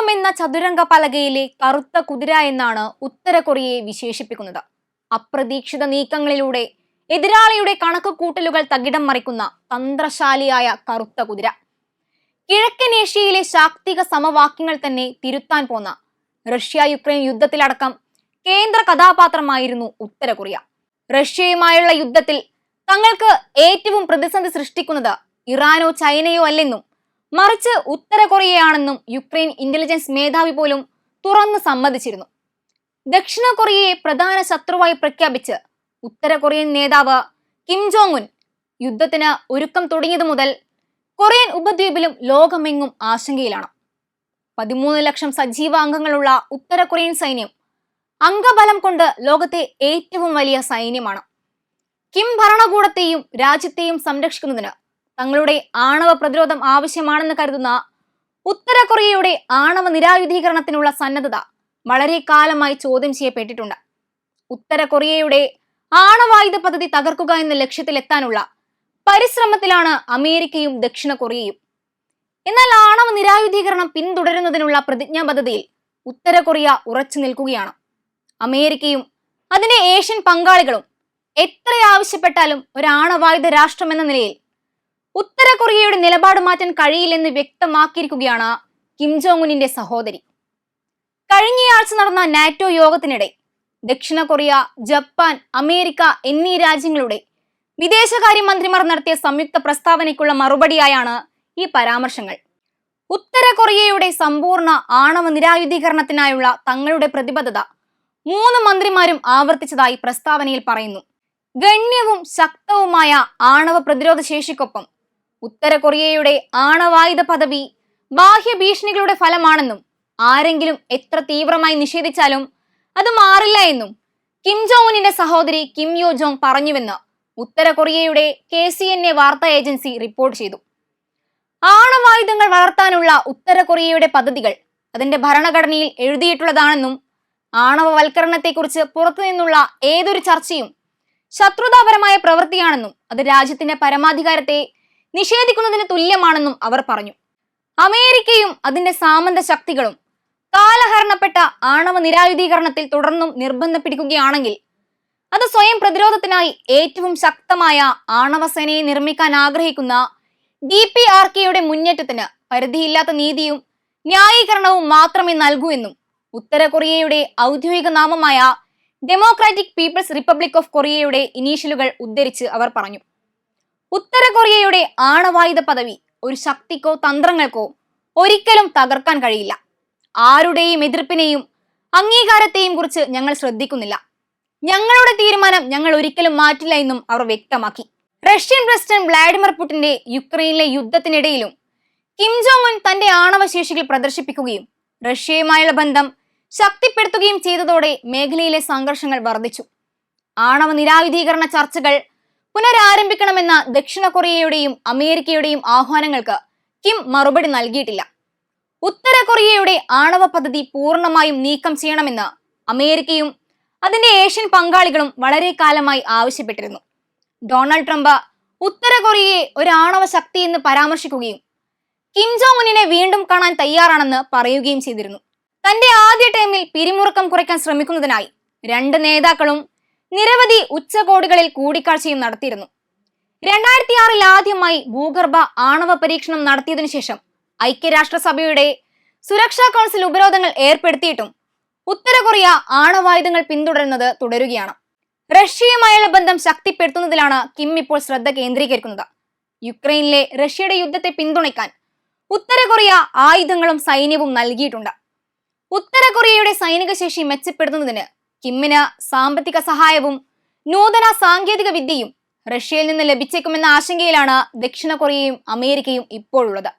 ലോകമെന്ന ചതുരംഗ പലകയിലെ കറുത്ത കുതിര എന്നാണ് ഉത്തര കൊറിയയെ വിശേഷിപ്പിക്കുന്നത്. അപ്രതീക്ഷിത നീക്കങ്ങളിലൂടെ എതിരാളിയുടെ കണക്ക് കൂട്ടലുകൾ തകിടം മറിക്കുന്ന തന്ത്രശാലിയായ കറുത്ത കുതിര. കിഴക്കൻ ഏഷ്യയിലെ ശാക്തിക സമവാക്യങ്ങൾ തന്നെ തിരുത്താൻ പോന്ന റഷ്യ യുക്രൈൻ യുദ്ധത്തിലടക്കം കേന്ദ്ര കഥാപാത്രമായിരുന്നു ഉത്തര കൊറിയ റഷ്യയുമായുള്ള യുദ്ധത്തിൽ തങ്ങൾക്ക് ഏറ്റവും പ്രതിസന്ധി സൃഷ്ടിക്കുന്നത് ഇറാനോ ചൈനയോ അല്ലെന്നും മറിച്ച് ഉത്തര കൊറിയയാണെന്നും യുക്രൈൻ ഇന്റലിജൻസ് മേധാവി പോലും തുറന്നു സമ്മതിച്ചിരുന്നു. ദക്ഷിണ കൊറിയയെ പ്രധാന ശത്രുവായി പ്രഖ്യാപിച്ച് ഉത്തര കൊറിയൻ നേതാവ് കിം ജോങ് ഉൻ യുദ്ധത്തിന് ഒരുക്കം തുടങ്ങിയതു മുതൽ കൊറിയൻ ഉപദ്വീപിലും ലോകമെങ്ങും ആശങ്കയിലാണ്. പതിമൂന്ന് ലക്ഷം സജീവ അംഗങ്ങളുള്ള ഉത്തര കൊറിയൻ സൈന്യം അംഗബലം കൊണ്ട് ലോകത്തെ ഏറ്റവും വലിയ സൈന്യമാണ്. കിം ഭരണകൂടത്തെയും രാജ്യത്തെയും സംരക്ഷിക്കുന്നതിന് തങ്ങളുടെ ആണവ പ്രതിരോധം ആവശ്യമാണെന്ന് കരുതുന്ന ഉത്തര കൊറിയയുടെ ആണവ നിരായുധീകരണത്തിനുള്ള സന്നദ്ധത വളരെ കാലമായി ചോദ്യം ചെയ്യപ്പെട്ടിട്ടുണ്ട്. ഉത്തര കൊറിയയുടെ ആണവായുധ പദ്ധതി തകർക്കുക എന്ന ലക്ഷ്യത്തിലെത്താനുള്ള പരിശ്രമത്തിലാണ് അമേരിക്കയും ദക്ഷിണ കൊറിയയും. എന്നാൽ ആണവ നിരായുധീകരണം പിന്തുടരുന്നതിനുള്ള പ്രതിജ്ഞാബദ്ധതയിൽ ഉത്തര കൊറിയ ഉറച്ചു നിൽക്കുകയാണ്. അമേരിക്കയും അതിന്റെ ഏഷ്യൻ പങ്കാളികളും എത്ര ആവശ്യപ്പെട്ടാലും ഒരു ആണവായുധ രാഷ്ട്രം എന്ന നിലയിൽ ഉത്തര കൊറിയയുടെ നിലപാട് മാറ്റാൻ കഴിയില്ലെന്ന് വ്യക്തമാക്കിയിരിക്കുകയാണ് കിം ജോങ് ഉന്നിന്റെ സഹോദരി കഴിഞ്ഞയാഴ്ച നടന്ന നാറ്റോ യോഗത്തിനിടെ ദക്ഷിണ കൊറിയ ജപ്പാൻ അമേരിക്ക എന്നീ രാജ്യങ്ങളുടെ വിദേശകാര്യമന്ത്രിമാർ നടത്തിയ സംയുക്ത പ്രസ്താവനയ്ക്കുള്ള മറുപടിയായാണ് ഈ പരാമർശങ്ങൾ. ഉത്തര കൊറിയയുടെ സമ്പൂർണ ആണവ നിരായുധീകരണത്തിനായുള്ള തങ്ങളുടെ പ്രതിബദ്ധത മൂന്ന് മന്ത്രിമാരും ആവർത്തിച്ചതായി പ്രസ്താവനയിൽ പറയുന്നു. ഗണ്യവും ശക്തവുമായ ആണവ പ്രതിരോധ ശേഷിക്കൊപ്പം ഉത്തര കൊറിയയുടെ ആണവായുധ പദവി ബാഹ്യ ഭീഷണികളുടെ ഫലമാണെന്നും ആരെങ്കിലും എത്ര തീവ്രമായി നിഷേധിച്ചാലും അത് മാറില്ല എന്നും കിം ജോങ്ങിന്റെ സഹോദരി കിം യോ ജോങ് പറഞ്ഞുവെന്ന് ഉത്തര കൊറിയയുടെ കെ സി എൻ എ വാർത്താ ഏജൻസി റിപ്പോർട്ട് ചെയ്തു. ആണവായുധങ്ങൾ വളർത്താനുള്ള ഉത്തര കൊറിയയുടെ പദ്ധതികൾ അതിന്റെ ഭരണഘടനയിൽ എഴുതിയിട്ടുള്ളതാണെന്നും ആണവവൽക്കരണത്തെക്കുറിച്ച് പുറത്തുനിന്നുള്ള ഏതൊരു ചർച്ചയും ശത്രുതാപരമായ പ്രവൃത്തിയാണെന്നും അത് രാജ്യത്തിന്റെ പരമാധികാരത്തെ നിഷേധിക്കുന്നതിന് തുല്യമാണെന്നും അവർ പറഞ്ഞു. അമേരിക്കയും അതിന്റെ സാമന്ത ശക്തികളും കാലഹരണപ്പെട്ട ആണവ നിരായുധീകരണത്തിൽ തുടർന്നും നിർബന്ധം പിടിക്കുകയാണെങ്കിൽ അത് സ്വയം പ്രതിരോധത്തിനായി ഏറ്റവും ശക്തമായ ആണവ സേനയെ നിർമ്മിക്കാൻ ആഗ്രഹിക്കുന്ന ഡി പി ആർ കെയുടെ മുന്നേറ്റത്തിന് പരിധിയില്ലാത്ത നീതിയും ന്യായീകരണവും മാത്രമേ നൽകൂ എന്നും ഉത്തര കൊറിയയുടെ ഔദ്യോഗിക നാമമായ ഡെമോക്രാറ്റിക് പീപ്പിൾസ് റിപ്പബ്ലിക് ഓഫ് കൊറിയയുടെ ഇനീഷ്യലുകൾ ഉദ്ധരിച്ച് അവർ പറഞ്ഞു. ഉത്തര കൊറിയയുടെ ആണവായുധ പദവി ഒരു ശക്തിക്കോ തന്ത്രങ്ങൾക്കോ ഒരിക്കലും തകർക്കാൻ കഴിയില്ല. ആരുടെയും എതിർപ്പിനെയും അംഗീകാരത്തെയും കുറിച്ച് ഞങ്ങൾ ശ്രദ്ധിക്കുന്നില്ല. ഞങ്ങളുടെ തീരുമാനം ഞങ്ങൾ ഒരിക്കലും മാറ്റില്ല എന്നും അവർ വ്യക്തമാക്കി. റഷ്യൻ പ്രസിഡന്റ് വ്ളാഡിമിർ പുടിന്റെ യുക്രൈനിലെ യുദ്ധത്തിനിടയിലും കിം ജോങ് ഉൻ തന്റെ ആണവശേഷികൾ പ്രദർശിപ്പിക്കുകയും റഷ്യയുമായുള്ള ബന്ധം ശക്തിപ്പെടുത്തുകയും ചെയ്തതോടെ മേഖലയിലെ സംഘർഷങ്ങൾ വർദ്ധിച്ചു. ആണവ നിരായുധീകരണ ചർച്ചകൾ പുനരാരംഭിക്കണമെന്ന ദക്ഷിണ കൊറിയയുടെയും അമേരിക്കയുടെയും ആഹ്വാനങ്ങൾക്ക് കിം മറുപടി നൽകിയിട്ടില്ല. ഉത്തര കൊറിയയുടെ ആണവ പദ്ധതി പൂർണമായും നീക്കം ചെയ്യണമെന്ന് അമേരിക്കയും അതിന്റെ ഏഷ്യൻ പങ്കാളികളും വളരെ കാലമായി ആവശ്യപ്പെട്ടിരുന്നു. ഡൊണാൾഡ് ട്രംപ് ഉത്തര കൊറിയയെ ഒരു ആണവ ശക്തി എന്ന് പരാമർശിക്കുകയും കിം ജോങ് വീണ്ടും കാണാൻ തയ്യാറാണെന്ന് പറയുകയും ചെയ്തിരുന്നു. തന്റെ ആദ്യ ടൈമിൽ പിരിമുറുക്കം കുറയ്ക്കാൻ ശ്രമിക്കുന്നതിനായി രണ്ട് നേതാക്കളും നിരവധി ഉച്ചകോടികളിൽ കൂടിക്കാഴ്ചയും നടത്തിയിരുന്നു. രണ്ടായിരത്തി ആറിൽ ആദ്യമായി ഭൂഗർഭ ആണവ പരീക്ഷണം നടത്തിയതിനു ശേഷം ഐക്യരാഷ്ട്രസഭയുടെ സുരക്ഷാ കൗൺസിൽ ഉപരോധങ്ങൾ ഏർപ്പെടുത്തിയിട്ടും ഉത്തര കൊറിയ ആണവായുധങ്ങൾ പിന്തുടരുന്നത് തുടരുകയാണ്. റഷ്യയുമായുള്ള ബന്ധം ശക്തിപ്പെടുത്തുന്നതിലാണ് കിം ഇപ്പോൾ ശ്രദ്ധ കേന്ദ്രീകരിക്കുന്നത്. യുക്രൈനിലെ റഷ്യയുടെ യുദ്ധത്തെ പിന്തുണയ്ക്കാൻ ഉത്തര കൊറിയ ആയുധങ്ങളും സൈന്യവും നൽകിയിട്ടുണ്ട്. ഉത്തര കൊറിയയുടെ സൈനിക ശേഷി മെച്ചപ്പെടുത്തുന്നതിന് കിമ്മിന് സാമ്പത്തിക സഹായവും നൂതന സാങ്കേതിക വിദ്യയും റഷ്യയിൽ നിന്ന് ലഭിച്ചേക്കുമെന്ന ആശങ്കയിലാണ് ദക്ഷിണ കൊറിയയും അമേരിക്കയും ഇപ്പോഴുള്ളത്.